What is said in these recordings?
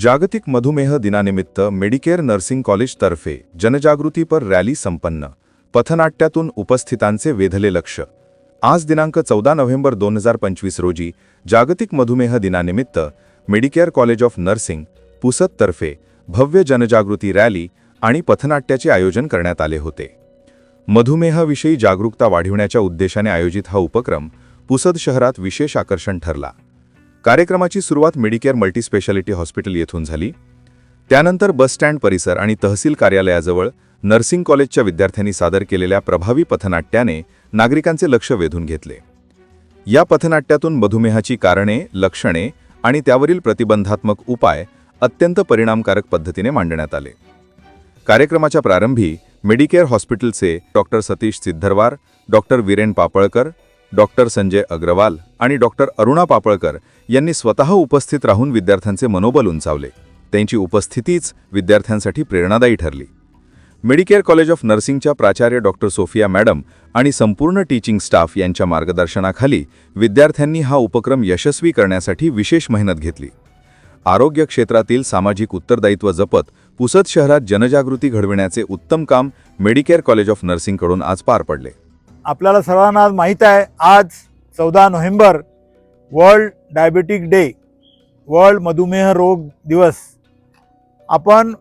जागतिक मधुमेह दिनानिमित्त मेडिकेअर नर्सिंग कॉलेजतर्फे जनजागृतीपर रॅली संपन्न. पथनाट्यातून उपस्थितांचे वेधले लक्ष. आज दिनांक चौदा नोव्हेंबर दोन हजार पंचवीस रोजी जागतिक मधुमेह दिनानिमित्त मेडिकेअर कॉलेज ऑफ नर्सिंग पुसदतर्फे भव्य जनजागृती रॅली आणि पथनाट्याचे आयोजन करण्यात आले होते. मधुमेहाविषयी जागरूकता वाढविण्याच्या उद्देशाने आयोजित हा उपक्रम पुसद शहरात विशेष आकर्षण ठरला. कार्यक्रमाची सुरुवात मेडिकेअर मल्टीस्पेशालिटी हॉस्पिटल येथून झाली. त्यानंतर बसस्टँड परिसर आणि तहसील कार्यालयाजवळ नर्सिंग कॉलेजच्या विद्यार्थ्यांनी सादर केलेल्या प्रभावी पथनाट्याने नागरिकांचे लक्ष वेधून घेतले. या पथनाट्यातून मधुमेहाची कारणे लक्षणे आणि त्यावरील प्रतिबंधात्मक उपाय अत्यंत परिणामकारक पद्धतीने मांडण्यात आले. कार्यक्रमाच्या प्रारंभी मेडिकेअर हॉस्पिटलचे doctor Satish Siddharwar doctor Viren Papalkar doctor Sanjay Agrawal आणि डॉक्टर अरुणा पापळकर यांनी स्वतः उपस्थित राहून विद्यार्थ्यांचे मनोबल उंचावले. त्यांची उपस्थितीच विद्यार्थ्यांसाठी प्रेरणादायी ठरली. मेडिकेअर कॉलेज ऑफ नर्सिंगच्या प्राचार्य डॉक्टर सोफिया मॅडम आणि संपूर्ण टीचिंग स्टाफ यांच्या मार्गदर्शनाखाली विद्यार्थ्यांनी हा उपक्रम यशस्वी करण्यासाठी विशेष मेहनत घेतली. आरोग्य क्षेत्रातील सामाजिक उत्तरदायित्व जपत पुसद शहरात जनजागृती घडविण्याचे उत्तम काम मेडिकेअर कॉलेज ऑफ नर्सिंगकडून आज पार पडले. आपल्याला सर्वांना आज माहीत आहे आज चौदा November world diabetic day world मधुमेह रोग दिवस. आपण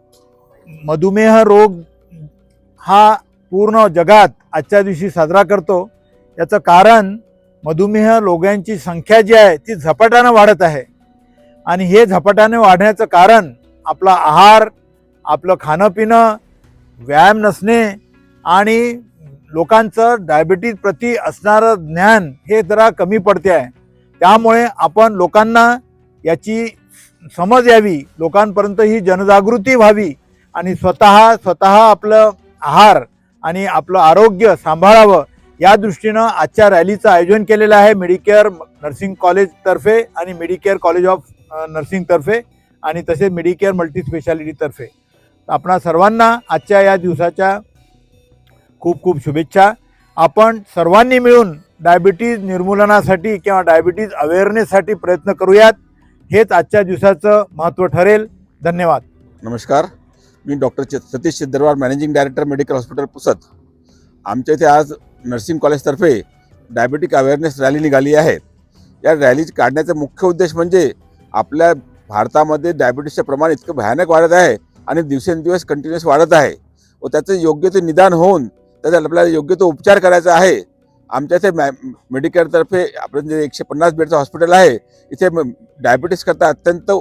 मधुमेह रोग हा पूर्ण जगात आजच्या दिवशी साजरा करतो. याचं कारण मधुमेह रोग्यांची संख्या जी आहे ती झपाट्यानं वाढत आहे. आणि हे झपाट्याने वाढण्याचं कारण आपला आहार आपलं खाणं पिणं व्यायाम नसणे आणि लोकांचं डायबिटीज प्रती असणारं ज्ञान हे जरा कमी पडते आहे. त्यामुळे आपण लोकांना याची समज यावी लोकांपर्यंत ही जनजागृती व्हावी आणि स्वतः स्वतः आपलं आहार आणि आपलं आरोग्य सांभाळावं या दृष्टीनं आजच्या रॅलीचं आयोजन केलेलं आहे मेडिकेअर नर्सिंग कॉलेजतर्फे आणि मेडिकेअर कॉलेज ऑफ नर्सिंगतर्फे आणि तसेच मेडिकेअर मल्टीस्पेशालिटीतर्फे आपणा सर्वांना आजच्या या दिवसाच्या खूप खूप शुभेच्छा. आपण सर्वांनी मिळून डायबिटीज निर्मूलनासाठी किंवा डायबिटीज अवेअरनेससाठी प्रयत्न करूयात. हेच आजच्या दिवसाचं महत्त्व ठरेल. धन्यवाद. नमस्कार. मी doctor Satish Siddharwar managing director medical hospital Pusad आमच्या इथे आज नर्सिंग कॉलेजतर्फे डायबेटिक अवेअरनेस रॅली निघाली आहे. या रॅली काढण्याचा मुख्य उद्देश म्हणजे आपल्या भारतामध्ये डायबिटीसचं प्रमाण इतकं भयानक वाढत आहे आणि दिवसेंदिवस कंटिन्युअस वाढत आहे. व त्याचं योग्य ते निदान होऊन त्याचा आपल्याला योग्य तो उपचार करायचा आहे. आमच्या इथे मॅ मेडिकेअरतर्फे आपलं जे एकशे पन्नास बेडचं हॉस्पिटल आहे इथे डायबिटीसकरता अत्यंत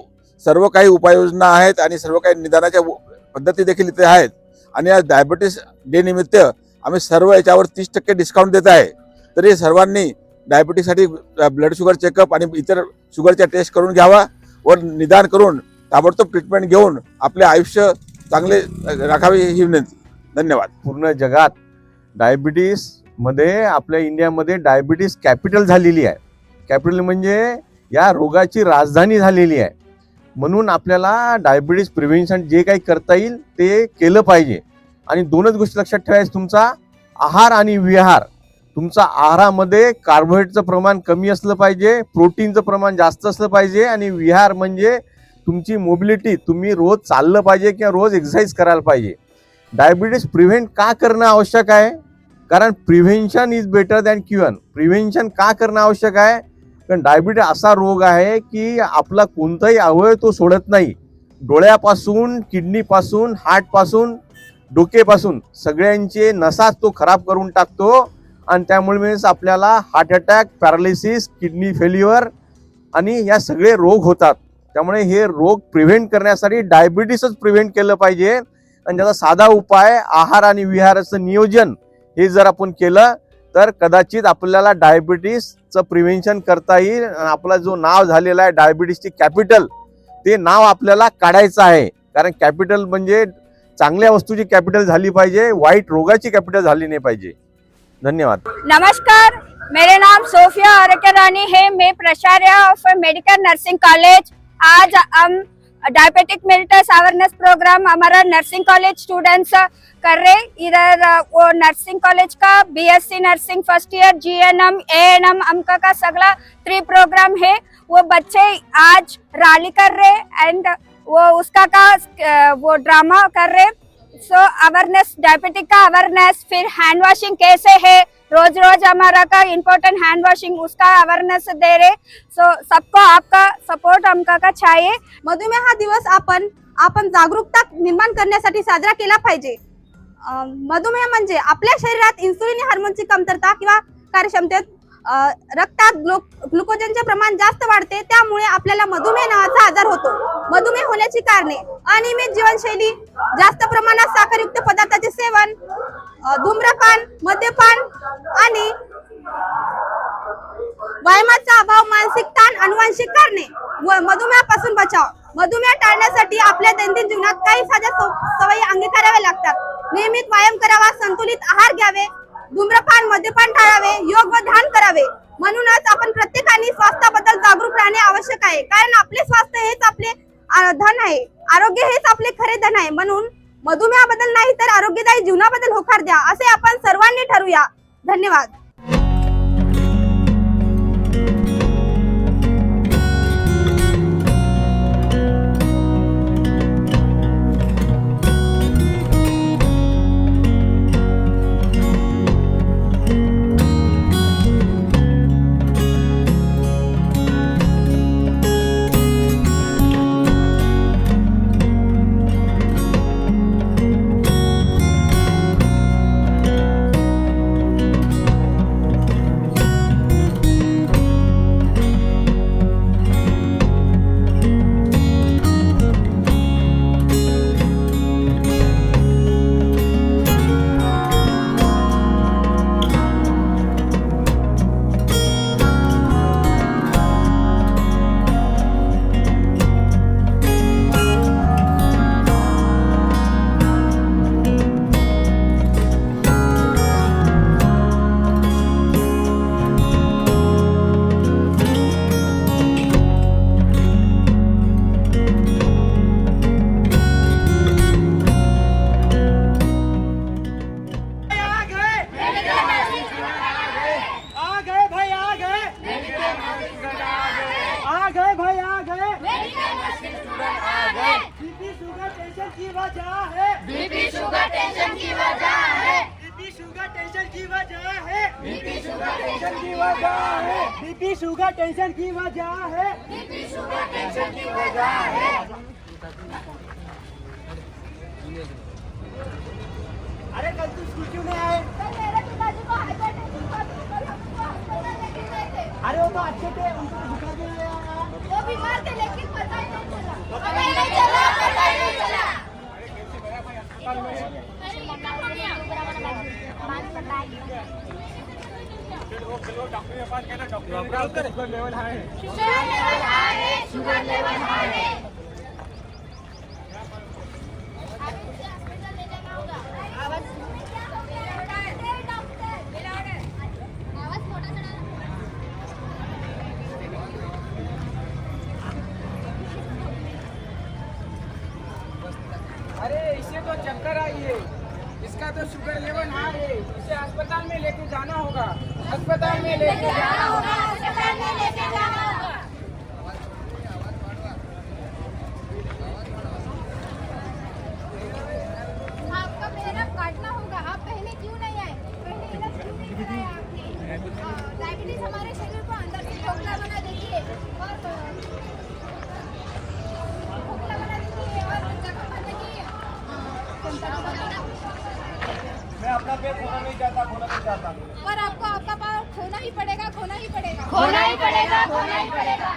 सर्व काही उपाययोजना आहेत आणि सर्व काही निदानाच्या पद्धती देखील इथे आहेत. आणि या डायबिटीस डे निमित्त आम्ही सर्व याच्यावर तीस टक्के डिस्काउंट देत आहे. तरी सर्वांनी डायबिटीससाठी ब्लड शुगर चेकअप आणि इतर शुगरच्या टेस्ट करून घ्यावा व निदान करून ताबडतोब ट्रीटमेंट घेऊन आपले आयुष्य चांगले राखावे ही विनंती. धन्यवाद. पूर्ण जगात डायबिटीसमध्ये आपल्या इंडियामध्ये डायबिटीस कॅपिटल झालेली आहे. कॅपिटल म्हणजे या रोगाची राजधानी झालेली आहे. म्हणून आपल्याला डायबिटीस प्रिव्हेन्शन जे काही करता येईल ते केलं पाहिजे. आणि दोनच गोष्टी लक्षात ठेवायचं तुमचा आहार आणि विहार. तुमचा आहारामध्ये कार्बोहायड्रेटचं प्रमाण कमी असलं पाहिजे प्रोटीनचं प्रमाण जास्त असलं पाहिजे आणि विहार म्हणजे तुमची मोबिलिटी तुम्ही रोज चाललं पाहिजे किंवा रोज एक्सरसाइज करायला पाहिजे. डायबिटीस प्रिव्हेंट का करणं आवश्यक आहे? कारण prevention is better than cure prevention का करणं आवश्यक आहे? कारण डायबिटीस असा रोग आहे की आपला कोणताही अवयव तो सोडत नाही. डोळ्यापासून किडनीपासून हार्टपासून डोकेपासून सगळ्यांचे नसाच तो खराब करून टाकतो आणि त्यामुळे means आपल्याला heart attack paralysis kidney failure आणि या सगळे रोग होतात. त्यामुळे हे रोग प्रिव्हेंट करण्यासाठी डायबिटीसच प्रिव्हेंट केलं पाहिजे. आणि त्याचा साधा उपाय आहार आणि विहाराचं नियोजन हे जर आपण केलं तर कदाचित आपल्याला डायबिटीसचं प्रिव्हेन्शन करता येईल आणि आपला जो नाव झालेला आहे डायबिटीसची कॅपिटल ते नाव आपल्याला काढायचं आहे. कारण कॅपिटल म्हणजे चांगल्या वस्तूची कॅपिटल झाली पाहिजे वाईट रोगाची कॅपिटल झाली नाही पाहिजे. धन्यवाद. नमस्कार मेरे नाम सोफिया आरोग्य रानी है. मैं प्राचार्य ऑफ मेडिकल नर्सिंग कॉलेज आज हम डायबिटिक मिलिटस अवेयरनेस प्रोग्राम हमारा नर्सिंग कॉलेज स्टूडेंट्स कर रहे इधर वो नर्सिंग कॉलेज का BSc nursing first year GNM ANM अमका का सगला थ्री प्रोग्राम है। वो बच्चे आज रैली कर रहे एंड वो उसका का वो ड्रामा कर रहे सो अवेयरनेस डायबिटिक का अवेयरनेस फिर हैंड वॉशिंग कैसे है? रोज रोज हमारा का इम्पोर्टेंट हैंड वॉशिंग उसका अवेयरनेस दे रहे। सो सबको आपका सपोर्ट हमका का चाहिए। मधुमेह हा दिवस आपण आपण जागरूकता निर्माण करण्यासाठी साजरा केला पाहिजे। मधुमेह म्हणजे आपल्या शरीरात इन्सुलिन हार्मोनची कमतरता किंवा कार्यक्षमतेत रक्तात ग्लो ग्लुकोजनचे प्रमाण जास्त वाढते त्यामुळे आपल्याला मधुमेह नावाचा आजार होतो. मधुमेह होण्याची कारणे अनियमित जीवनशैली जास्त प्रमाणात साखरयुक्त पदार्थाचे सेवन धूम्रपान मद्यपान आणि व्यायामाचा अभाव मानसिक ताण अनुवांशिक कारणे. व मधुमेहापासून बचाव. मधुमेह टाळण्यासाठी आपल्या दैनंदिन जीवनात काही साध्या सवयी अंगीकाराव्या लागतात. नियमित व्यायाम करावा संतुलित आहार घ्यावे धूम्रपान मद्यपान टाळावे योग व ध्यान करावे. म्हणूनच आपण प्रत्येकाने स्वास्थ्याबद्दल जागरूक राहणे आवश्यक आहे. कारण आपले स्वास्थ्य हेच आपले धन आहे. आरोग्य हेच आपले खरे धन आहे. म्हणून मधुमेहाबद्दल नाही तर आरोग्यदायी जीवनाबद्दल होकार द्या. असे आपण सर्वांनी ठरवूया. धन्यवाद. टेंशन की वजह है। बीपी शुगर टेंशन की वजह है। बीपी शुगर टेंशन की वजह है। बीपी शुगर टेंशन की वजह है। बीपी शुगर टेंशन की वजह है। बीपी शुगर टेंशन की वजह है। अरे कल तू स्कूल क्यों नहीं आए? अरे वो तो अच्छे थे उनको तो बुखार नहीं आया? वो बीमार थे लेकिन पता ही नहीं चला। पता ही नहीं चला पता ही नहीं चला शुगर लेवल हाई है अरे इसे तो चक्कर आई है इसका तो शुगर लेवल हाई है इसे अस्पताल में लेके जाना होगा। अस्पताल में लेके जाना होगा। अपना खोना नहीं चाहता खोना नहीं चाहता पर आपको आपका पाव खोना ही पड़ेगा खोना ही पड़ेगा। खोना ही पड़ेगा खोना ही पड़ेगा।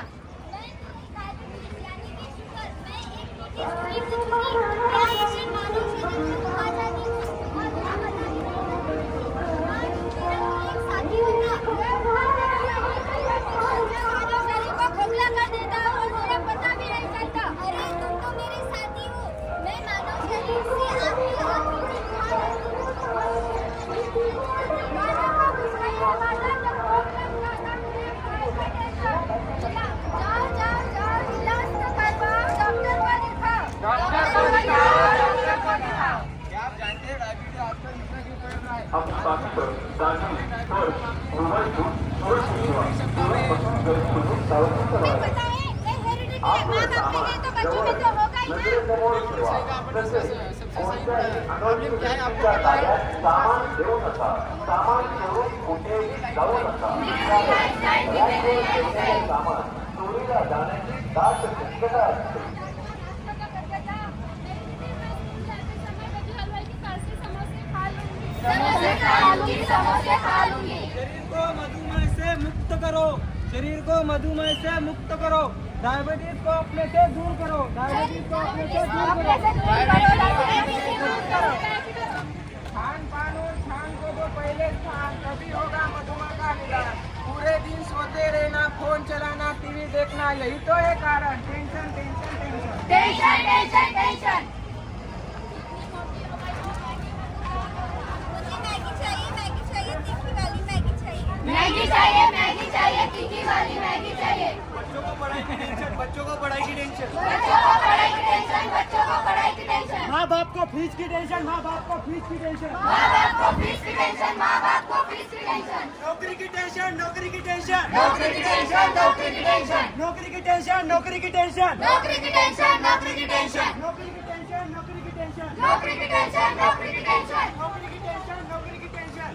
सामान देऊ नका सामान करून कुठेही जाऊ नका सामान चोरीला जाण्याची दाट शक्यता आहे शरीर को मधुमेह से मुक्त करो शरीर को मधुमेह से मुक्त करो डायबिटीज को अपने से दूर करो डायबिटीज को अपने से दूर करो. खान पान और खान को तो पहले खान तभी होगा मधुमेह का निदान. पूरे दिन सोते रहना फोन चलाना टीवी देखना यही तो है कारण. Tension tension tension. Tension tension tension. Maggi चाहिए मैगी चाहिए तीखी वाली मैगी चाहिए बच्चों को पढ़ाई की टेंशन बच्चों को पढ़ाई की टेंशन बच्चों को पढ़ाई की टेंशन बच्चों को पढ़ाई की टेंशन माँ बाप को फ़ीस की टेंशन माँ बाप को फ़ीस की टेंशन माँ बाप को फ़ीस की टेंशन माँ बाप को फ़ीस की टेंशन नौकरी की टेंशन नौकरी की टेंशन नौकरी की टेंशन नौकरी की टेंशन नौकरी की टेंशन नौकरी की टेंशन नौकरी की टेंशन नौकरी की टेंशन नौकरी की टेंशन नौकरी की टेंशन नौकरी की टेंशन नौकरी की टेंशन नौकरी